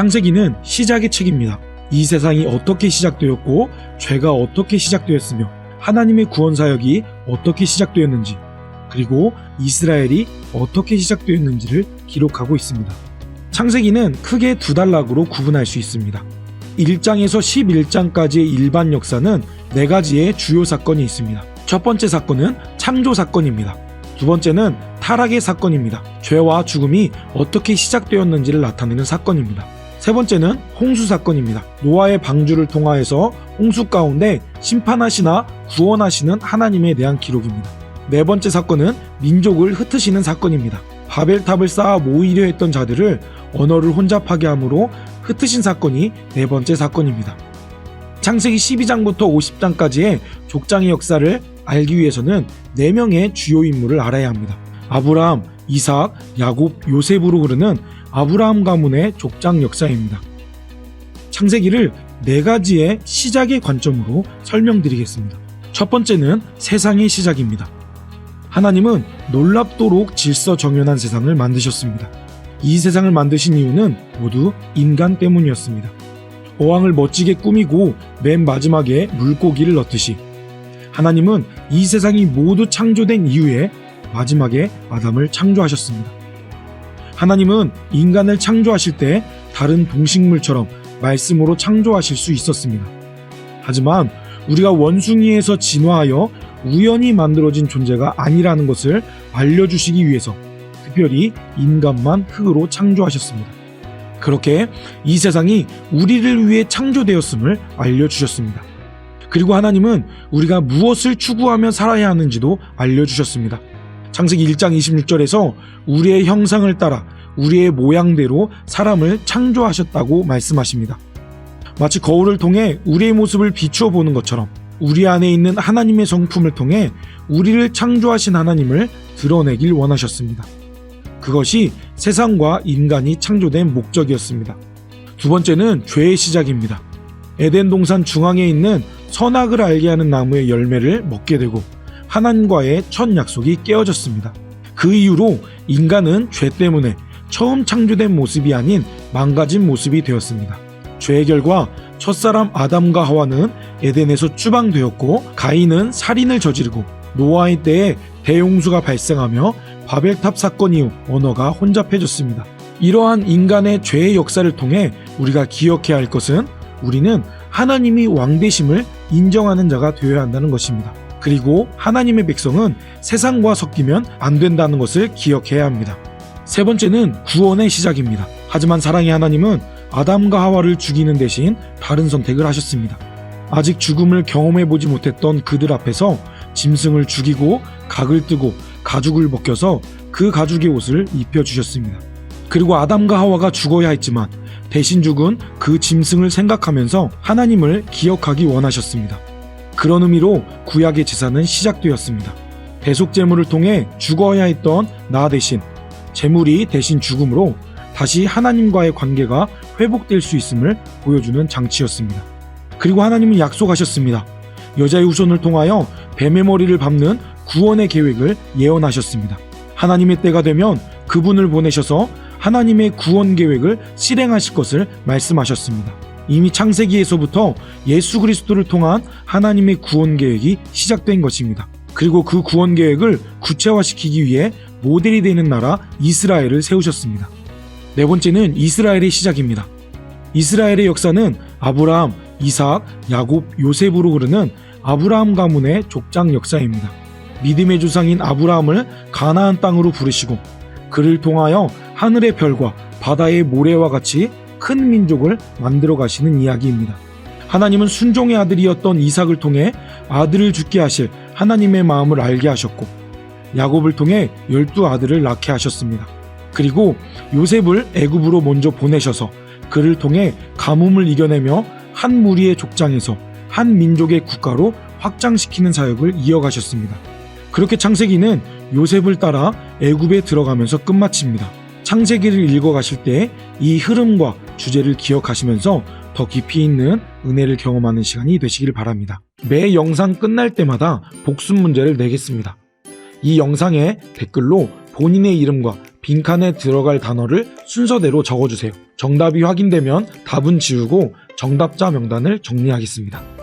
창세기는 시작의 책입니다. 이 세상이 어떻게 시작되었고 죄가 어떻게 시작되었으며 하나님의 구원 사역이 어떻게 시작되었는지 그리고 이스라엘이 어떻게 시작되었는지를 기록하고 있습니다. 창세기는 크게 두 단락으로 구분할 수 있습니다. 1장에서 11장까지의 일반 역사는 네 가지의 주요 사건이 있습니다. 첫 번째 사건은 창조 사건입니다. 두 번째는 타락의 사건입니다. 죄와 죽음이 어떻게 시작되었는지를 나타내는 사건입니다. 세 번째는 홍수 사건입니다. 노아의 방주를 통하여서 홍수 가운데 심판하시나 구원하시는 하나님에 대한 기록입니다. 네 번째 사건은 민족을 흩으시는 사건입니다. 바벨탑을 쌓아 모이려 했던 자들을 언어를 혼잡하게 함으로 흩으신 사건이 네 번째 사건입니다. 창세기 12장부터 50장까지의 족장의 역사를 알기 위해서는 4명의 주요 인물을 알아야 합니다. 아브라함, 이삭, 야곱, 요셉으로 흐르는 아브라함 가문의 족장 역사입니다. 창세기를 네 가지의 시작의 관점으로 설명드리겠습니다. 첫 번째는 세상의 시작입니다. 하나님은 놀랍도록 질서 정연한 세상을 만드셨습니다. 이 세상을 만드신 이유는 모두 인간 때문이었습니다. 어항을 멋지게 꾸미고 맨 마지막에 물고기를 넣듯이 하나님은 이 세상이 모두 창조된 이후에 마지막에 아담을 창조하셨습니다. 하나님은 인간을 창조하실 때 다른 동식물처럼 말씀으로 창조하실 수 있었습니다. 하지만 우리가 원숭이에서 진화하여 우연히 만들어진 존재가 아니라는 것을 알려주시기 위해서 특별히 인간만 흙으로 창조하셨습니다. 그렇게 이 세상이 우리를 위해 창조되었음을 알려주셨습니다. 그리고 하나님은 우리가 무엇을 추구하며 살아야 하는지도 알려주셨습니다. 창세기 1장 26절에서 우리의 형상을 따라 우리의 모양대로 사람을 창조하셨다고 말씀하십니다. 마치 거울을 통해 우리의 모습을 비추어 보는 것처럼 우리 안에 있는 하나님의 성품을 통해 우리를 창조하신 하나님을 드러내길 원하셨습니다. 그것이 세상과 인간이 창조된 목적이었습니다. 두 번째는 죄의 시작입니다. 에덴 동산 중앙에 있는 선악을 알게 하는 나무의 열매를 먹게 되고 하나님과의 첫 약속이 깨어졌습니다. 그 이후로 인간은 죄 때문에 처음 창조된 모습이 아닌 망가진 모습이 되었습니다. 죄의 결과 첫사람 아담과 하와는 에덴에서 추방되었고 가인은 살인을 저지르고 노아의 때에 대홍수가 발생하며 바벨탑 사건 이후 언어가 혼잡해졌습니다. 이러한 인간의 죄의 역사를 통해 우리가 기억해야 할 것은 우리는 하나님이 왕되심을 인정하는 자가 되어야 한다는 것입니다. 그리고 하나님의 백성은 세상과 섞이면 안 된다는 것을 기억해야 합니다. 세 번째는 구원의 시작입니다. 하지만 사랑의 하나님은 아담과 하와를 죽이는 대신 다른 선택을 하셨습니다. 아직 죽음을 경험해 보지 못했던 그들 앞에서 짐승을 죽이고 각을 뜨고 가죽을 벗겨서 그 가죽의 옷을 입혀 주셨습니다. 그리고 아담과 하와가 죽어야 했지만 대신 죽은 그 짐승을 생각하면서 하나님을 기억하기 원하셨습니다. 그런 의미로 구약의 제사는 시작되었습니다. 대속 제물을 통해 죽어야 했던 나 대신 제물이 대신 죽음으로 다시 하나님과의 관계가 회복될 수 있음을 보여주는 장치였습니다. 그리고 하나님은 약속하셨습니다. 여자의 후손을 통하여 뱀의 머리를 밟는 구원의 계획을 예언하셨습니다. 하나님의 때가 되면 그분을 보내셔서 하나님의 구원 계획을 실행하실 것을 말씀하셨습니다. 이미 창세기에서부터 예수 그리스도를 통한 하나님의 구원 계획이 시작된 것입니다. 그리고 그 구원 계획을 구체화시키기 위해 모델이 되는 나라 이스라엘을 세우셨습니다. 네 번째는 이스라엘의 시작입니다. 이스라엘의 역사는 아브라함, 이삭, 야곱, 요셉으로 흐르는 아브라함 가문의 족장 역사입니다. 믿음의 조상인 아브라함을 가나안 땅으로 부르시고 그를 통하여 하늘의 별과 바다의 모래와 같이 큰 민족을 만들어 가시는 이야기입니다. 하나님은 순종의 아들이었던 이삭을 통해 아들을 죽게 하실 하나님의 마음을 알게 하셨고 야곱을 통해 열두 아들을 낳게 하셨습니다. 그리고 요셉을 애굽으로 먼저 보내셔서 그를 통해 가뭄을 이겨내며 한 무리의 족장에서 한 민족의 국가로 확장시키는 사역을 이어가셨습니다. 그렇게 창세기는 요셉을 따라 애굽에 들어가면서 끝마칩니다. 창세기를 읽어가실 때 이 흐름과 주제를 기억하시면서 더 깊이 있는 은혜를 경험하는 시간이 되시길 바랍니다. 매 영상 끝날 때마다 복습 문제를 내겠습니다. 이 영상에 댓글로 본인의 이름과 빈칸에 들어갈 단어를 순서대로 적어주세요. 정답이 확인되면 답은 지우고 정답자 명단을 정리하겠습니다.